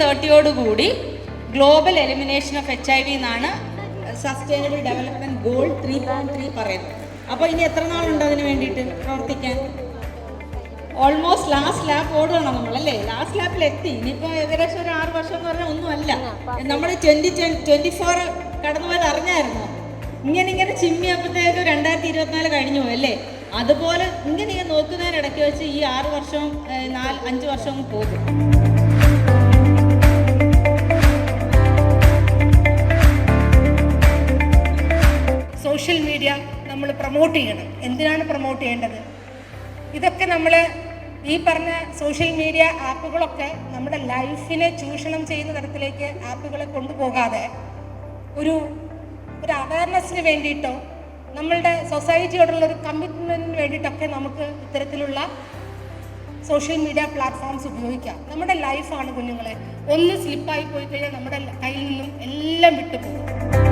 തേർട്ടിയോടുകൂടി global elimination of H I V എന്നാണ് sustainable development goal three point three പറയുന്നത്. അപ്പോൾ ഇനി എത്ര നാളുണ്ട് അതിന് വേണ്ടിയിട്ട് പ്രവർത്തിക്കാൻ? ഓൾമോസ്റ്റ് ലാസ്റ്റ് ലാപ്പ് ഓടുകയാണ് നമ്മൾ അല്ലേ? ലാസ്റ്റ് ലാപ്പിൽ എത്തി. ഇനിയിപ്പോൾ ഏകദേശം ഒരു ആറ് വർഷം എന്ന് പറഞ്ഞാൽ ഒന്നുമല്ല നമ്മൾ ട്വന്റി ട്വന്റി ഫോർ കടന്നു പോയത് അറിഞ്ഞായിരുന്നോ? ഇങ്ങനെ ഇങ്ങനെ ചിമ്മിയപ്പോഴത്തേക്ക് രണ്ടായിരത്തി ഇരുപത്തിനാല് കഴിഞ്ഞു അല്ലേ? അതുപോലെ ഇങ്ങനെ ഇങ്ങനെ നോക്കുന്നതിനിടയ്ക്ക് വെച്ച് ഈ ആറ് വർഷവും നാല് അഞ്ച് വർഷവും പോകും. നമ്മൾ പ്രൊമോട്ട് ചെയ്യണം. എന്തിനാണ് പ്രൊമോട്ട് ചെയ്യേണ്ടത്? ഇതൊക്കെ നമ്മൾ ഈ പറഞ്ഞ സോഷ്യൽ മീഡിയ ആപ്പുകളൊക്കെ നമ്മുടെ ലൈഫിനെ ചൂഷണം ചെയ്യുന്ന തരത്തിലേക്ക് ആപ്പുകളെ കൊണ്ടുപോകാതെ ഒരു ഒരു അവയർനെസ്സിന് വേണ്ടിയിട്ടോ നമ്മളുടെ സൊസൈറ്റിയോടുള്ള ഒരു കമ്മിറ്റ്മെന്റിന് വേണ്ടിയിട്ടൊക്കെ നമുക്ക് ഇത്തരത്തിലുള്ള സോഷ്യൽ മീഡിയ പ്ലാറ്റ്ഫോംസ് ഉപയോഗിക്കാം. നമ്മുടെ ലൈഫാണ് കുഞ്ഞുങ്ങളെ. ഒന്ന് സ്ലിപ്പായി പോയി കഴിഞ്ഞാൽ നമ്മുടെ കയ്യിൽ നിന്നും എല്ലാം വിട്ടുപോകും.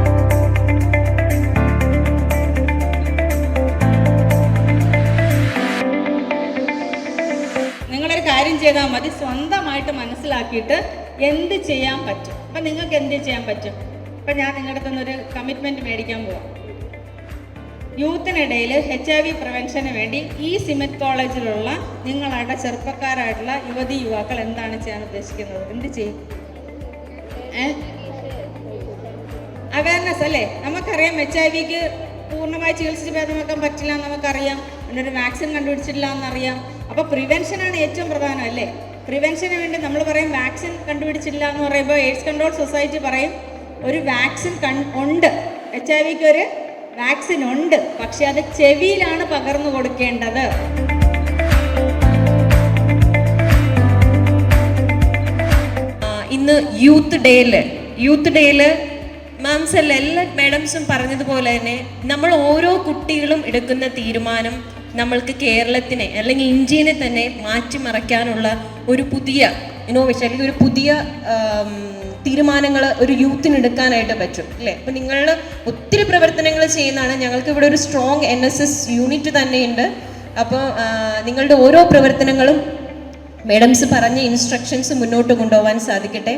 കാര്യം ചെയ്താൽ മതി. സ്വന്തമായിട്ട് മനസ്സിലാക്കിയിട്ട് എന്ത് ചെയ്യാൻ പറ്റും? അപ്പം നിങ്ങൾക്ക് എന്ത് ചെയ്യാൻ പറ്റും? ഇപ്പം ഞാൻ നിങ്ങളുടെ നിന്നൊരു കമ്മിറ്റ്മെന്റ് മേടിക്കാൻ പോവാം. യൂത്തിനിടയിൽ എച്ച് ഐ വി പ്രിവെൻഷന് വേണ്ടി ഈ സിമെറ്റ് കോളേജിലുള്ള നിങ്ങളുടെ ചെറുപ്പക്കാരായിട്ടുള്ള യുവതി യുവാക്കൾ എന്താണ് ചെയ്യാൻ ഉദ്ദേശിക്കുന്നത്? എന്ത് ചെയ്യും? അവയർനെസ് അല്ലേ? നമുക്കറിയാം എച്ച് ഐ വിക്ക് പൂർണമായി ചികിത്സിച്ച് ഭേദമാക്കാൻ പറ്റില്ല നമുക്കറിയാം. അതിനൊരു വാക്സിൻ കണ്ടുപിടിച്ചിട്ടില്ല എന്നറിയാം. അപ്പോൾ പ്രിവെൻഷനാണ് ഏറ്റവും പ്രധാനം അല്ലേ? പ്രിവെൻഷന് വേണ്ടി നമ്മൾ പറയും വാക്സിൻ കണ്ടുപിടിച്ചില്ല എന്ന് പറയുമ്പോൾ എയ്ഡ്സ് കൺട്രോൾ സൊസൈറ്റി പറയും ഒരു വാക്സിൻ കൺ ഉണ്ട്. എച്ച് ഐ വിക്ക് ഒരു വാക്സിൻ ഉണ്ട്. പക്ഷെ അത് ചെവിയിലാണ് പകർന്നു കൊടുക്കേണ്ടത്. ഇന്ന് യൂത്ത് ഡേയിൽ യൂത്ത് ഡേയിൽ മാംസ് എല്ലാ മാഡംസും പറഞ്ഞതുപോലെ തന്നെ നമ്മൾ ഓരോ കുട്ടികളും എടുക്കുന്ന തീരുമാനം നമ്മൾക്ക് കേരളത്തിനെ അല്ലെങ്കിൽ ഇന്ത്യനെ തന്നെ മാറ്റിമറിക്കാനുള്ള ഒരു പുതിയ ഇന്നോവേഷൻ അല്ലെങ്കിൽ ഒരു പുതിയ തീരുമാനങ്ങൾ ഒരു യൂത്തിന് എടുക്കാനായിട്ട് പറ്റും അല്ലേ? അപ്പം നിങ്ങൾ ഒത്തിരി പ്രവർത്തനങ്ങൾ ചെയ്യുന്നതാണ്. ഞങ്ങൾക്ക് ഇവിടെ ഒരു strong N S S unit തന്നെയുണ്ട്. അപ്പോൾ നിങ്ങളുടെ ഓരോ പ്രവർത്തനങ്ങളും മേഡംസ് പറഞ്ഞ ഇൻസ്ട്രക്ഷൻസ് മുന്നോട്ട് കൊണ്ടുപോകാൻ സാധിക്കട്ടെ.